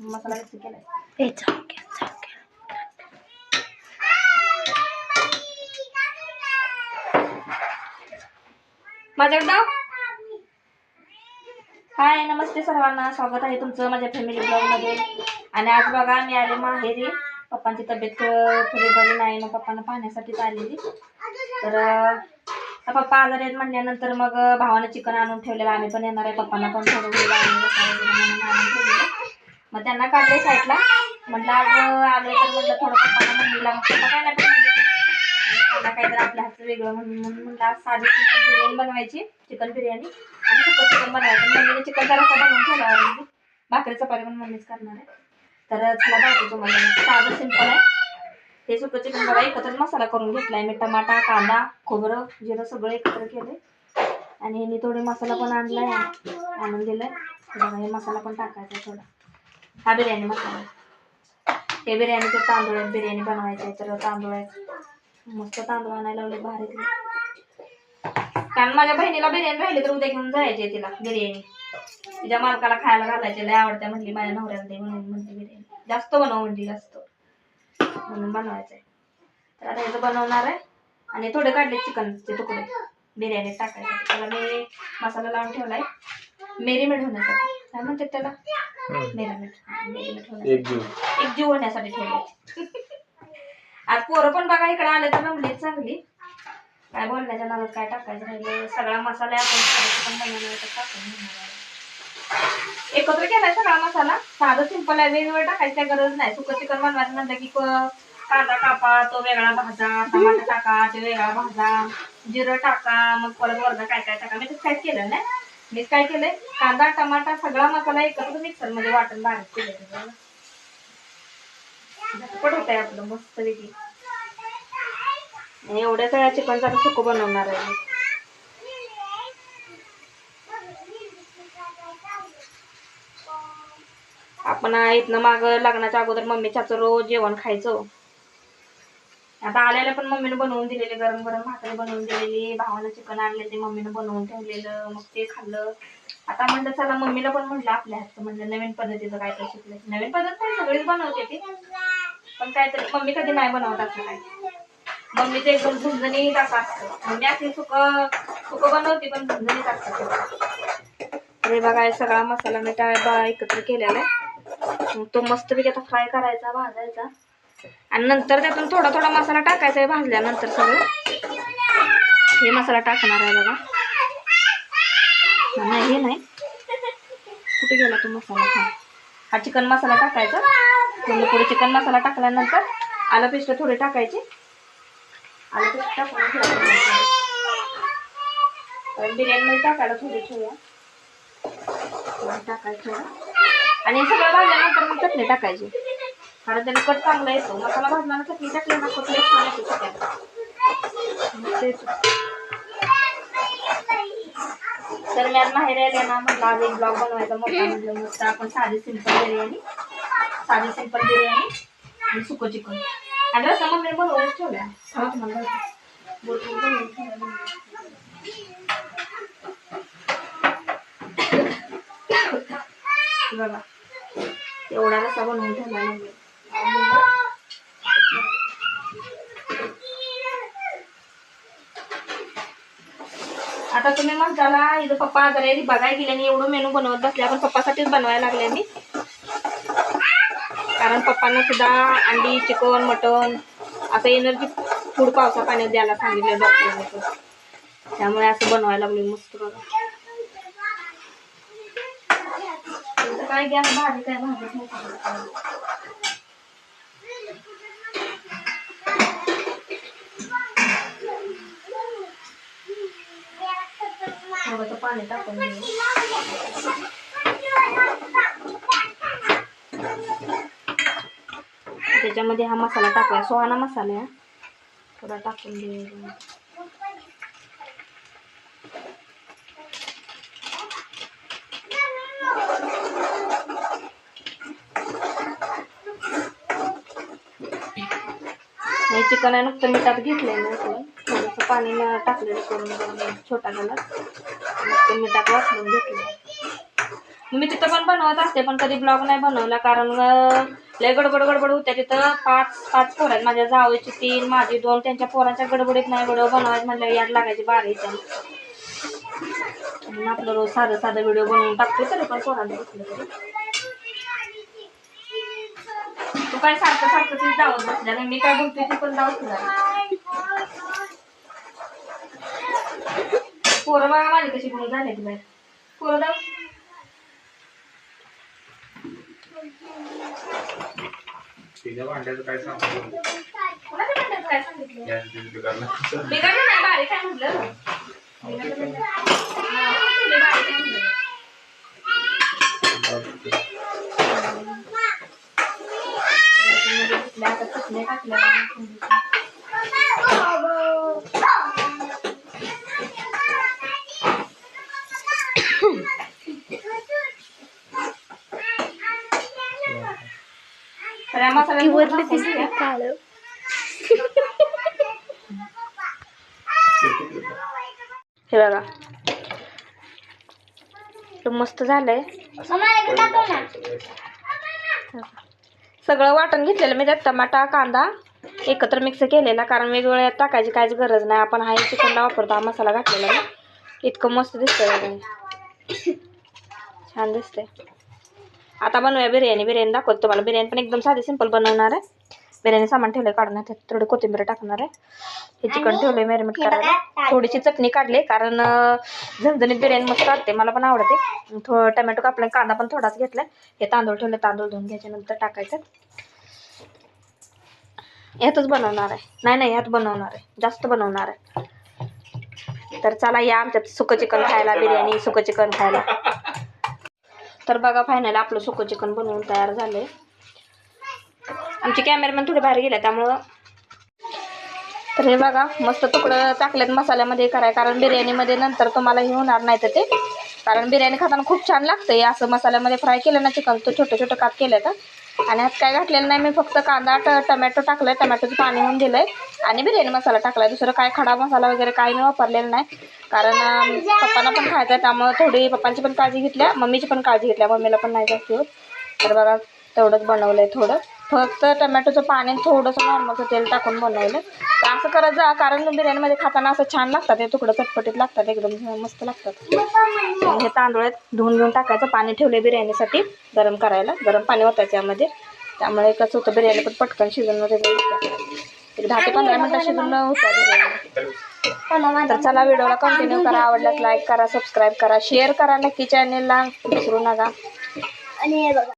मसाला mix केलाय. माझ्याकडे हाय नमस्ते सर्वांना. स्वागत आहे तुमचं माझ्या फॅमिली ब्लॉगमध्ये आणि आज बघा मी आले माहेरी. पप्पांची तब्येत थोडी बरी नाही मग पप्पांना पाहण्यासाठीच आलेली. तर पप्पा आजारी आहेत म्हणल्यानंतर मग भावानं चिकन आणून ठेवलेलं. आम्ही पण येणार आहे. पप्पांना पण थोडं आणून ठेवलेलं मग त्यांना काढले साईडला. म्हटलं आज आलं तर म्हटलं थोडं पप्पांना मम्मीला. बघायला काय पण म्हणजे. त्यांना काहीतरी आपल्या हातचं वेगळं म्हणून म्हणून म्हटलं आज साधी चिकन बिर्याणी बनवायची चिकन बिर्याणी आणि सुकं चिकन बनवायचं. मम्मीने चिकन जरा बनवून ठेवला आहे भाकरी चपाती पण मम्मीच करणार आहे. तर चला दाखवतो तुम्हाला. साधं सिंपल आहे. हे सुकं चिकन बघा एकत्रच मसाला करून घेतला आहे मी. टमाटा कांदा खोबरं जिरं सगळं एकत्र केले आणि मी थोडे मसाला पण आणला आहे आणून दिलं आहे बघा हे मसाला पण टाकायचा थोडा. हा बिर्याणी मसाला हे बिर्याणीचे तांदूळ आहेत बिर्याणी बनवायचे तर तांदूळ आहेत मस्त तांदूळ आणायला लावले भारीतले कारण माझ्या बहिणीला बिर्याणी राहिली तर उद्या घेऊन जायचे तिला बिर्याणी तिच्या मालकाला खायला घालायचे लय आवडते म्हणली माझ्या नवऱ्याला म्हणून म्हणते बिर्याणी जास्त बनव म्हणली जास्त म्हणून बनवायचंय तर आता याचं बनवणार आहे आणि थोडे काढले चिकनचे तुकडे बिर्याणीत टाकायचे त्याला मी मसाला लावून ठेवलाय मेरीमेड होण्यासाठी काय म्हणतात त्याला एक जीव. एक जीव होण्यासाठी ठेवले आज पोरं पण बघा इकडे आले तर रमले चांगली. काय बोलण्याच्या नावात काय टाकायचं राहिलं सगळा मसाला आपण टाकून. एकत्र केलाय सगळा मसाला. साधं सिंपल आहे. वेगवेगळं टाकायची काही गरज नाही. सुकं चिकन बनवायचं म्हणलं की कांदा कापा तो वेगळा भाजा टमाटर टाका तो वेगळा भाजा जिरं टाका मग परत वरनं काय काय टाका. मी तर काहीच केलं नाही. मी काय केलंय? कांदा टमाटा सगळा मसाला एकत्र मिक्सरमध्ये वाटून बारीक केलं झटपट होत आहे आपलं मस्त पैकी. एवढ्या सगळ्या चिकनचा सुकं बनवणार आहे आपण इथनं माग लग्नाच्या अगोदर मम्मीच्याच रोज जेवण खायचो. आता आल्याला पण मम्मीनं बनवून दिलेले गरम गरम भाकरी बनवून दिलेली भावानं चिकन आणले ते मम्मीनं बनवून ठेवलेलं मग ते खाल्लं. आता म्हणलं चला मम्मीला पण म्हटलं आपल्या हातचं म्हणलं नवीन पद्धतीचं काय तर शिकलं. नवीन पद्धत काय सगळीच बनवते ती. पण काहीतरी मम्मी कधी नाही बनवत असं काय मम्मीचं एकदम झुंझणीत असं असतं. मम्मी अशी सुक सुक बनवते पण झुंझणीत असतं अरे बघा सगळा मसाला मी त्या एकत्र केलेला आहे. तो मस्तपैकी आता फ्राय करायचा भाजायचा. आणि नंतर त्यातून थोडा थोडा मसाला टाकायचा आहे भाजल्यानंतर सगळं हे मसाला टाकणार आहे बघा. नाही हे नाही. कुठे गेला तो मसाला? हा. हा चिकन मसाला टाकायचा. म्हणजे पुढे चिकन मसाला टाकल्यानंतर आलं पेस्ट थोडे टाकायचे. आलं पेस्ट टाकून ठेवायचं. बिर्याणीमध्ये टाकायला थोडी ठेवूया. टाकायचं. आणि हे सगळं भाजल्यानंतर मग चटणी टाकायची. कारण त्याने कट चांगला येतो. मसाला भाजला ना चटणी टाकली ना कुठले छान येतो चिकन तर मी आज माहेर आले ना म्हटलं आज एक ब्लॉग बनवायचा मोठा म्हटलं मस्त आपण साधी सिंपल बिर्याणी साधी सिंपल बिर्याणी आणि सुकं चिकन. आणि रस्सा मम्मी बनवूनच ठेवल्या. हा तुम्हाला दाखवते. बघा. एवढा रस्सा बनवून ठेवला मम्मी आता तुम्ही म्हणताला इथं पप्पा आजारी बघायला गेले आणि एवढं मेनू बनवत बसले आपण पप्पासाठीच बनवायला लागले मी. कारण पप्पांना सुद्धा अंडी चिकन मटन असं एनर्जी फूड पावसा पाण्यात द्यायला सांगितलं डॉक्टरांनी. त्यामुळे असं बनवायला लागले मस्त बघा. काय गॅस भाजी काय भाजी? थोडंसं पाणी टाकून त्याच्यामध्ये हा मसाला टाकला सोहाना मसाला थोडा टाकून घेऊ हे चिकन आहे नुकतं मिठात घेतलेलं आहे थोडंसं पाणी टाकलेलं करून छोटा गलास नुकतं मिठात वाचून घेतलं मी तिथं पण बनवत असते पण कधी ब्लॉग नाही बनवला कारण लय गडबड गडबड होत्या तिथं. पाच पाच पोरं आहेत माझ्या जावईची तीन माझी दोन त्यांच्या पोरांच्या गडबडीत नाही व्हिडिओ बनवायचं म्हणलं याद लागायची बारीच्या इथं आपलं रोज साधं साधं व्हिडिओ बनवून टाकतो तरी पण पोरांना बसलं तरी तू काय सारखं सारखं ती जावत बसल्या मी काय बोलते ती पण जावत तुला पोरं बघा माझी कशी बोलून झाले ती बाहेर पोरं तिच्या भांड्याचं काय सांगतो कोणाच्या भांड्याचं काय सांगितलं? बिघडला. नाही बारीक काय म्हटलं. बारीक म्हटलं? त्याच्यामध्ये घेतल्या, आता चटण्या टाकल्या. तर या मसाल्यात वरली टाकून दिसते द्या. काळं हे बघा हे मस्त झालंय सगळं वाटण घेतलेलं मी त्यात टमाटा कांदा एकत्र मिक्स केलेला कारण वेगवेगळ्या टाकायची काहीच गरज नाही. आपण हा चिकनला वापरतो हा मसाला घातलेला ना. इतकं मस्त दिसतं छान दिसतंय. आता बनवूया बिर्याणी. बिर्याणी दाखवतो तुम्हाला. बिर्याणी पण एकदम साधी सिंपल बनवणार आहे. बिर्याणी सामान ठेवलंय काढून थोडी कोथिंबीर टाकणार आहे. हे चिकन ठेवलंय मॅरिनेट करायला. थोडीशी चटणी काढली कारण झणझणीत बिर्याणी मस्त वाटते मला पण आवडते. थोडं टमॅटो कापला कांदा पण थोडाच घेतलाय. हे तांदूळ ठेवले तांदूळ धुवून घ्यायचे नंतर टाकायचं. यातच बनवणार आहे. नाही नाही यात बनवणार आहे. जास्त बनवणार आहे. तर चला या आमच्यात सुकं चिकन खायला बिर्याणी सुकं चिकन खायला. तर बघा फायनल आपलं सुकं चिकन बनवून तयार झालंय. आमचे कॅमेरामॅन थोडे बाहेर गेले त्यामुळं. तर हे बघा मस्त तुकडं टाकलेत मसाल्यामध्ये कराय कारण बिर्याणीमध्ये नंतर तुम्हाला हे होणार नाही तर ते. कारण बिर्याणी खाताना खूप छान लागतं असं मसाल्यामध्ये फ्राय केलं ना चिकन तो छोटं छोटं काप केलं तर आणि ह्यात काय घातलेलं नाही मी फक्त कांदा ट टमॅटो आहे टमॅटोचं पाणी होऊन दिलंय. आणि बिर्याणी मसाला टाकलाय दुसरं काय खडा मसाला वगैरे काही मी वापरलेला नाही. कारण पप्पांना पण खायचं आहे त्यामुळं थोडी पप्पांची पण काळजी घेतल्या मम्मीची पण काळजी घेतल्या मम्मीला पण नाही जास्त होत. तर बघा तेवढंच बनवलंय थोडं. फक्त टमॅटोचं पाणी आणि थोडंसं नॉर्मलचं तेल टाकून बनवलं तर असं करत जा कारण बिर्याणीमध्ये खाताना असं छान लागतात हे तुकडं चटपटीत लागतात एकदम मस्त लागतात. आणि हे तांदूळ आहेत धुवून घेऊन टाकायचं पाणी ठेवले बिर्याणीसाठी गरम करायला. गरम पाणी होतं यामध्ये. त्यामुळे कसं होतं बिर्याणी पण पटकन शिजून वगैरे एक दहा ते पंधरा मिनटं शिजून होतं बिर्याणी. तर चला व्हिडिओला कंटिन्यू करा. आवडल्यास लाईक करा सबस्क्राईब करा शेअर करा नक्की चॅनेलला विसरू नका. आणि